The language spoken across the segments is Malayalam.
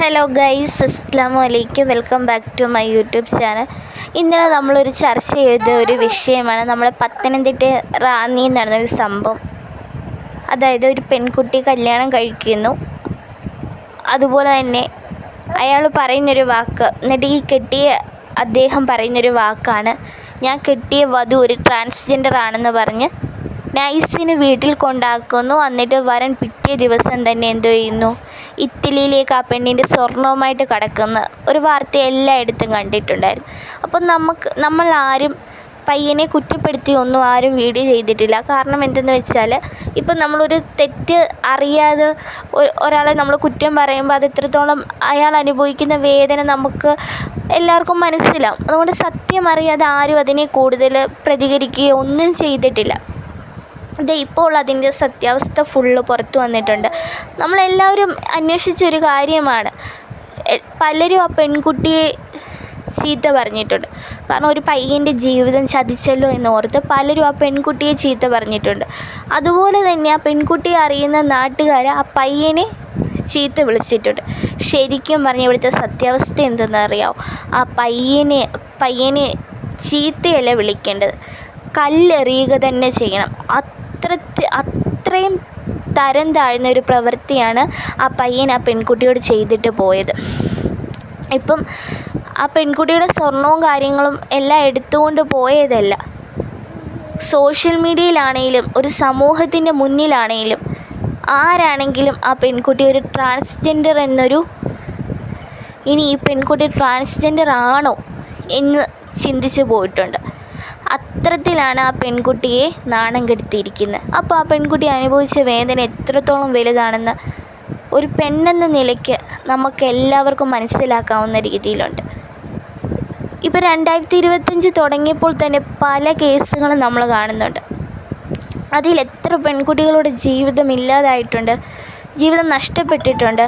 ഹലോ ഗൈസ് അസ്ലാം വലൈക്കും welcome back to my YouTube channel. ഇന്നലെ നമ്മളൊരു ചർച്ച ചെയ്ത ഒരു വിഷയമാണ് നമ്മളെ പത്തനംതിട്ട റാന്നിയിൽ നടന്നൊരു സംഭവം. അതായത് ഒരു പെൺകുട്ടി കല്യാണം കഴിക്കുന്നു. അതുപോലെ തന്നെ അയാൾ പറയുന്നൊരു വാക്ക് എന്നിട്ട് ഈ കെട്ടിയ അദ്ദേഹം പറയുന്നൊരു വാക്കാണ് ഞാൻ കെട്ടിയ വധു ഒരു ട്രാൻസ്ജെൻഡർ ആണെന്ന് പറഞ്ഞ് നൈസിന് വീട്ടിൽ കൊണ്ടാക്കുന്നു. എന്നിട്ട് വരൻ പിറ്റേ ദിവസം തന്നെ എന്തോ ചെയ്യുന്നു? ഇറ്റലിയിലേക്ക് ആ പെണ്ണിന്റെ സ്വർണവുമായിട്ട് കടക്കുന്ന. ഒരു വാർത്ത എല്ലായിടത്തും കണ്ടിട്ടുണ്ടായിരുന്നു. അപ്പം നമുക്ക് നമ്മൾ ആരും പയ്യനെ കുറ്റപ്പെടുത്തി ഒന്നും ആരും വീഡിയോ ചെയ്തിട്ടില്ല. കാരണം എന്തെന്ന് വെച്ചാൽ ഇപ്പം നമ്മളൊരു തെറ്റ് അറിയാതെ ഒരാളെ നമ്മൾ കുറ്റം പറയുമ്പോൾ അത് എത്രത്തോളം അയാൾ അനുഭവിക്കുന്ന വേദന നമുക്ക് എല്ലാവർക്കും മനസ്സിലാവും. അതുകൊണ്ട് സത്യം അറിയാതെ ആരും അതിനെ കൂടുതൽ പ്രതികരിക്കുകയോ ഒന്നും ചെയ്തിട്ടില്ല. ഇത് ഇപ്പോൾ അതിന്റെ സത്യാവസ്ഥ ഫുള്ള് പുറത്തു വന്നിട്ടുണ്ട്. നമ്മളെല്ലാവരും അന്വേഷിച്ചൊരു കാര്യമാണ്. പലരും ആ പെൺകുട്ടിയെ ചീത്ത പറഞ്ഞിട്ടുണ്ട്. കാരണം ഒരു പയ്യന്റെ ജീവിതം ചതിച്ചല്ലോ എന്നോർത്ത് പലരും ആ പെൺകുട്ടിയെ ചീത്ത പറഞ്ഞിട്ടുണ്ട്. അതുപോലെ തന്നെ ആ പെൺകുട്ടിയെ അറിയുന്ന നാട്ടുകാർ ആ പയ്യനെ ചീത്ത വിളിച്ചിട്ടുണ്ട്. ശരിക്കും പറഞ്ഞ ഇവിടുത്തെ സത്യാവസ്ഥ എന്തെന്ന് അറിയാമോ ആ പയ്യനെ പയ്യനെ ചീത്തയല്ല വിളിക്കേണ്ടത്. കല്ലെറിയുക തന്നെ ചെയ്യണം. അത്ര അത്രയും തരം താഴ്ന്ന ഒരു പ്രവൃത്തിയാണ് ആ പയ്യൻ ആ പെൺകുട്ടിയോട് ചെയ്തിട്ട് പോയത്. ഇപ്പം ആ പെൺകുട്ടിയുടെ സ്വർണവും കാര്യങ്ങളും എല്ലാം എടുത്തുകൊണ്ട് പോയതല്ല. സോഷ്യൽ മീഡിയയിലാണെങ്കിലും ഒരു സമൂഹത്തിന്റെ മുന്നിലാണെങ്കിലും ആരാണെങ്കിലും ആ പെൺകുട്ടി ഒരു ട്രാൻസ്ജെൻഡർ എന്നൊരു ഇനി ഈ പെൺകുട്ടി ട്രാൻസ്ജെൻഡർ ആണോ എന്ന് ചിന്തിച്ചു പോയിട്ടുണ്ട്. അത്തരത്തിലാണ് ആ പെൺകുട്ടിയെ നാണം കെടുത്തിയിരിക്കുന്നത് അപ്പോൾ ആ പെൺകുട്ടി അനുഭവിച്ച വേദന എത്രത്തോളം വലുതാണെന്ന് ഒരു പെണ്ണെന്ന നിലയ്ക്ക് നമുക്ക് എല്ലാവർക്കും മനസ്സിലാക്കാവുന്ന രീതിയിലുണ്ട്. ഇപ്പോൾ രണ്ടായിരത്തി ഇരുപത്തഞ്ച് തുടങ്ങിയപ്പോൾ തന്നെ പല കേസുകളും നമ്മൾ കാണുന്നുണ്ട്. അതിൽ എത്ര പെൺകുട്ടികളുടെ ജീവിതം ഇല്ലാതായിട്ടുണ്ട് ജീവിതം നഷ്ടപ്പെട്ടിട്ടുണ്ട്.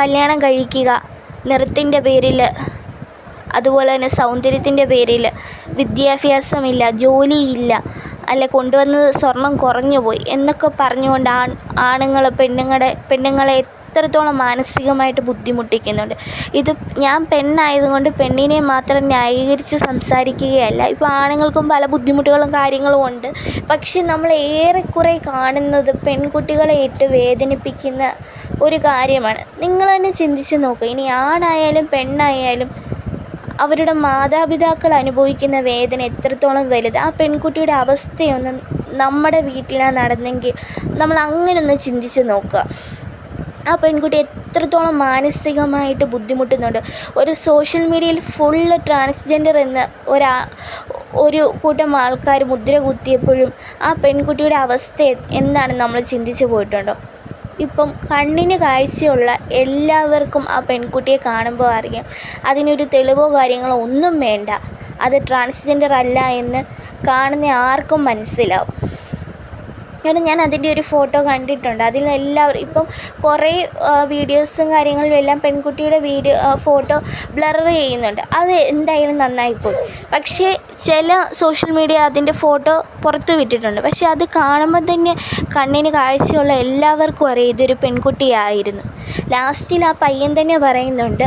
കല്യാണം കഴിക്കുക നിറത്തിന്റെ പേരിൽ അതുപോലെ തന്നെ സൗന്ദര്യത്തിന്റെ പേരിൽ വിദ്യാഭ്യാസമില്ല ജോലിയില്ല അല്ല കൊണ്ടുവന്നത് സ്വർണം കുറഞ്ഞു പോയി എന്നൊക്കെ പറഞ്ഞുകൊണ്ട് ആൺ ആണുങ്ങൾ പെണ്ണുങ്ങളുടെ പെണ്ണുങ്ങളെ എത്രത്തോളം മാനസികമായിട്ട് ബുദ്ധിമുട്ടിക്കുന്നുണ്ട്. ഇത് ഞാൻ പെണ്ണായതുകൊണ്ട് പെണ്ണിനെ മാത്രം ന്യായീകരിച്ച് സംസാരിക്കുകയല്ല. ഇപ്പോൾ ആണുങ്ങൾക്കും പല ബുദ്ധിമുട്ടുകളും കാര്യങ്ങളും ഉണ്ട്. പക്ഷെ നമ്മൾ ഏറെക്കുറെ കാണുന്നത് പെൺകുട്ടികളെ ഇട്ട് വേദനിപ്പിക്കുന്ന ഒരു കാര്യമാണ്. നിങ്ങൾ തന്നെ ചിന്തിച്ച് നോക്കുക ഇനി ആണായാലും പെണ്ണായാലും അവരുടെ മാതാപിതാക്കൾ അനുഭവിക്കുന്ന വേദന എത്രത്തോളം വലുത്? ആ പെൺകുട്ടിയുടെ അവസ്ഥയൊന്ന് നമ്മുടെ വീട്ടിലാണ് നടന്നെങ്കിൽ നമ്മൾ അങ്ങനെ ഒന്ന് ചിന്തിച്ച് നോക്കുക. ആ പെൺകുട്ടി എത്രത്തോളം മാനസികമായിട്ട് ബുദ്ധിമുട്ടുന്നുണ്ട്. ഒരു സോഷ്യൽ മീഡിയയിൽ ഫുള്ള് ട്രാൻസ്ജെൻഡർ എന്ന ഒരാ ഒരു കൂട്ടം ആൾക്കാർ മുദ്ര കുത്തിയപ്പോഴും ആ പെൺകുട്ടിയുടെ അവസ്ഥ എന്താണ് നമ്മൾ ചിന്തിച്ചു പോയിട്ടുണ്ടോ? ഇപ്പം കണ്ണിന് കാഴ്ചയുള്ള എല്ലാവർക്കും ആ പെൺകുട്ടിയെ കാണുമ്പോൾ അറിയാം. അതിനൊരു തെളിവോ കാര്യങ്ങളോ ഒന്നും വേണ്ട. അത് ട്രാൻസ്ജെൻഡർ അല്ല എന്ന് കാണുന്ന ആർക്കും മനസ്സിലാവും. കാരണം ഞാൻ അതിന്റെ ഒരു ഫോട്ടോ കണ്ടിട്ടുണ്ട്. അതിൽ എല്ലാവരും ഇപ്പം കുറേ വീഡിയോസും കാര്യങ്ങളും എല്ലാം പെൺകുട്ടിയുടെ വീഡിയോ ഫോട്ടോ ബ്ലർ ചെയ്യുന്നുണ്ട്. അത് എന്തായാലും നന്നായിപ്പോയി. പക്ഷേ ചില സോഷ്യൽ മീഡിയ അതിന്റെ ഫോട്ടോ പുറത്ത് വിട്ടിട്ടുണ്ട്. പക്ഷേ അത് കാണുമ്പോൾ തന്നെ കണ്ണിന് കാഴ്ചയുള്ള എല്ലാവർക്കും അറിയാം ഇതൊരു പെൺകുട്ടിയായിരുന്നു. ലാസ്റ്റിൽ ആ പയ്യൻ തന്നെ പറയുന്നുണ്ട്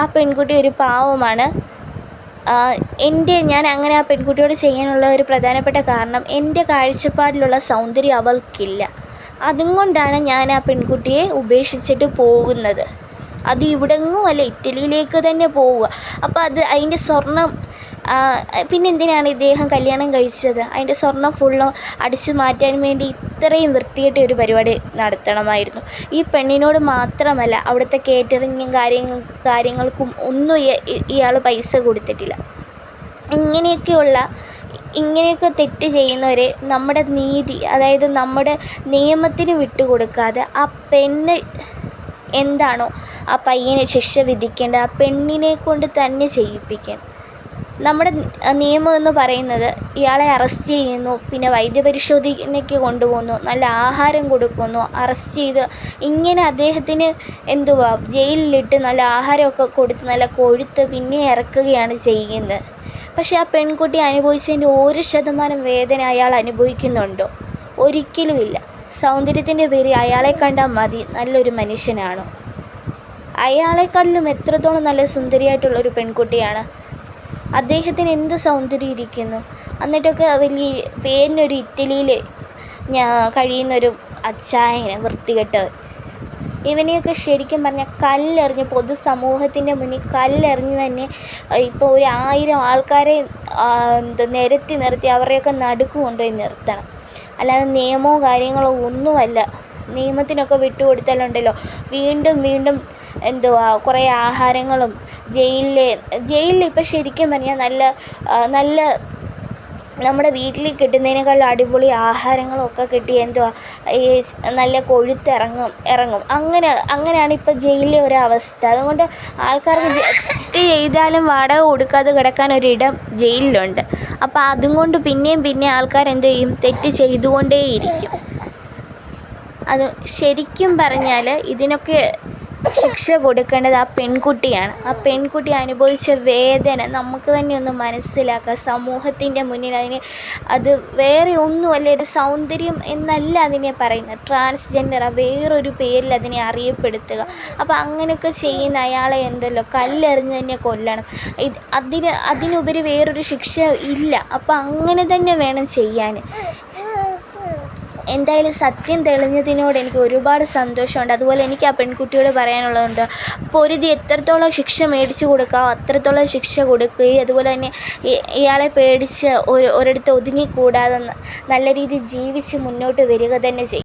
ആ പെൺകുട്ടി ഒരു പാവമാണ്. എന്റെ ഞാൻ അങ്ങനെ ആ പെൺകുട്ടിയോട് ചെയ്യാനുള്ള ഒരു പ്രധാനപ്പെട്ട കാരണം എന്റെ കാഴ്ചപ്പാടിലുള്ള സൗന്ദര്യം അവൾക്കില്ല. അതും കൊണ്ടാണ് ഞാൻ ആ പെൺകുട്ടിയെ ഉപേക്ഷിച്ചിട്ട് പോകുന്നത്. അത് ഇവിടെങ്ങും അല്ല ഇറ്റലിയിലേക്ക് തന്നെ പോവുക. അപ്പോൾ അത് അതിന്റെ സ്വർണം പിന്നെ എന്തിനാണ് ഇദ്ദേഹം കല്യാണം കഴിച്ചത്? അതിന്റെ സ്വർണം ഫുള്ളും അടിച്ചു മാറ്റാൻ വേണ്ടി ഇത്രയും വൃത്തിയായിട്ട് ഒരു പരിപാടി നടത്തണമായിരുന്നു. ഈ പെണ്ണിനോട് മാത്രമല്ല അവിടുത്തെ കേറ്ററിങ്ങും കാര്യങ്ങൾ കാര്യങ്ങൾക്കും ഒന്നും ഇയാൾ പൈസ കൊടുത്തിട്ടില്ല. ഇങ്ങനെയൊക്കെയുള്ള ഇങ്ങനെയൊക്കെ തെറ്റ് ചെയ്യുന്നവരെ നമ്മുടെ നീതി അതായത് നമ്മുടെ നിയമത്തിന് വിട്ടുകൊടുക്കാതെ ആ പെണ്ണ് എന്താണോ ആ പയ്യനെ ശിക്ഷ വിധിക്കേണ്ടത് ആ പെണ്ണിനെ കൊണ്ട് തന്നെ ചെയ്യിപ്പിക്കാൻ നമ്മുടെ നിയമം എന്ന് പറയുന്നത് ഇയാളെ അറസ്റ്റ് ചെയ്യുന്നു പിന്നെ വൈദ്യപരിശോധനയ്ക്ക് കൊണ്ടുപോകുന്നു നല്ല ആഹാരം കൊടുക്കുന്നു അറസ്റ്റ് ചെയ്ത് ഇങ്ങനെ അദ്ദേഹത്തിന് എന്തുവാ ജയിലിലിട്ട് നല്ല ആഹാരമൊക്കെ കൊടുത്ത് നല്ല കൊഴുത്ത് പിന്നെ ഇറക്കുകയാണ് ചെയ്യുന്നത്. പക്ഷേ ആ പെൺകുട്ടി അനുഭവിച്ചതിന്റെ ഒരു ശതമാനം വേദന അയാൾ അനുഭവിക്കുന്നുണ്ടോ? ഒരിക്കലുമില്ല സൗന്ദര്യത്തിന്റെ പേരിൽ അയാളെ കണ്ടാൽ മതി നല്ലൊരു മനുഷ്യനാണോ. അയാളെക്കാളിലും എത്രത്തോളം നല്ല സുന്ദരിയായിട്ടുള്ളൊരു പെൺകുട്ടിയാണ് അദ്ദേഹത്തിന് എന്ത് സൗന്ദര്യം ഇരിക്കുന്നു? എന്നിട്ടൊക്കെ വലിയ പേരിനൊരു ഇറ്റലിയിൽ ഞാ കഴിയുന്നൊരു അച്ചായന് വൃത്തികെട്ടവൻ. ഇവനെയൊക്കെ ശരിക്കും പറഞ്ഞാൽ കല്ലെറിഞ്ഞ് പൊതുസമൂഹത്തിന്റെ മുന്നിൽ കല്ലെറിഞ്ഞ് തന്നെ ഇപ്പോൾ ഒരു ആയിരം ആൾക്കാരെ എന്താ നിരത്തി നിർത്തി അവരെയൊക്കെ നടുക്ക് കൊണ്ടുപോയി നിർത്തണം. അല്ലാതെ നിയമവും കാര്യങ്ങളോ ഒന്നുമല്ല. നിയമത്തിനൊക്കെ വിട്ടുകൊടുത്താലുണ്ടല്ലോ. വീണ്ടും വീണ്ടും എന്തുവാ കുറേ ആഹാരങ്ങളും ജയിലിൽ ജയിലിൽ ഇപ്പം ശരിക്കും പറഞ്ഞാൽ നല്ല നല്ല നമ്മുടെ വീട്ടിൽ കിട്ടുന്നതിനേക്കാൾ അടിപൊളി ആഹാരങ്ങളൊക്കെ കിട്ടി എന്തുവാ ഈ നല്ല കൊഴുത്തിറങ്ങും ഇറങ്ങും. അങ്ങനെ അങ്ങനെയാണ് ഇപ്പോൾ ജയിലിലെ ഒരവസ്ഥ. അതുകൊണ്ട് ആൾക്കാർക്ക് തെറ്റ് ചെയ്താലും വാടക കൊടുക്കാതെ കിടക്കാൻ ഒരിടം ജയിലിലുണ്ട്. അപ്പോൾ അതുകൊണ്ട് പിന്നെയും പിന്നെ ആൾക്കാർ എന്ത് ചെയ്യും? തെറ്റ് ചെയ്തുകൊണ്ടേയിരിക്കും. അത് ശരിക്കും പറഞ്ഞാൽ ഇതിനൊക്കെ ശിക്ഷ കൊടുക്കേണ്ടത് ആ പെൺകുട്ടിയാണ്. ആ പെൺകുട്ടി അനുഭവിച്ച വേദന നമുക്ക് തന്നെ ഒന്ന് മനസ്സിലാക്കാം. സമൂഹത്തിന്റെ മുന്നിൽ അതിന് അത് വേറെ ഒന്നുമല്ല ഒരു സൗന്ദര്യം എന്നല്ല അതിനെ പറയുന്നത്. ട്രാൻസ്ജെൻഡർ ആ വേറൊരു പേരിൽ അതിനെ അറിയപ്പെടുത്തുക. അപ്പോൾ അങ്ങനെയൊക്കെ ചെയ്യുന്ന അയാളെ ഉണ്ടല്ലോ കല്ലെറിഞ്ഞ് തന്നെ കൊല്ലണം. ഇത് അതിന് അതിനുപരി വേറൊരു ശിക്ഷ ഇല്ല. അപ്പോൾ അങ്ങനെ തന്നെ വേണം ചെയ്യാൻ. എന്തായാലും സത്യം തെളിഞ്ഞതിനോട് എനിക്ക് ഒരുപാട് സന്തോഷമുണ്ട്. അതുപോലെ എനിക്ക് ആ പെൺകുട്ടിയോട് പറയാനുള്ളതുണ്ട് പൊരുതി എത്രത്തോളം ശിക്ഷ മേടിച്ചു കൊടുക്കാമോ അത്രത്തോളം ശിക്ഷ കൊടുക്കുകയും അതുപോലെ തന്നെ ഇയാളെ പേടിച്ച് ഒരു ഒരിടത്ത് ഒതുങ്ങിക്കൂടാതെ നല്ല രീതിയിൽ ജീവിച്ച് മുന്നോട്ട് വരിക തന്നെ ചെയ്യും.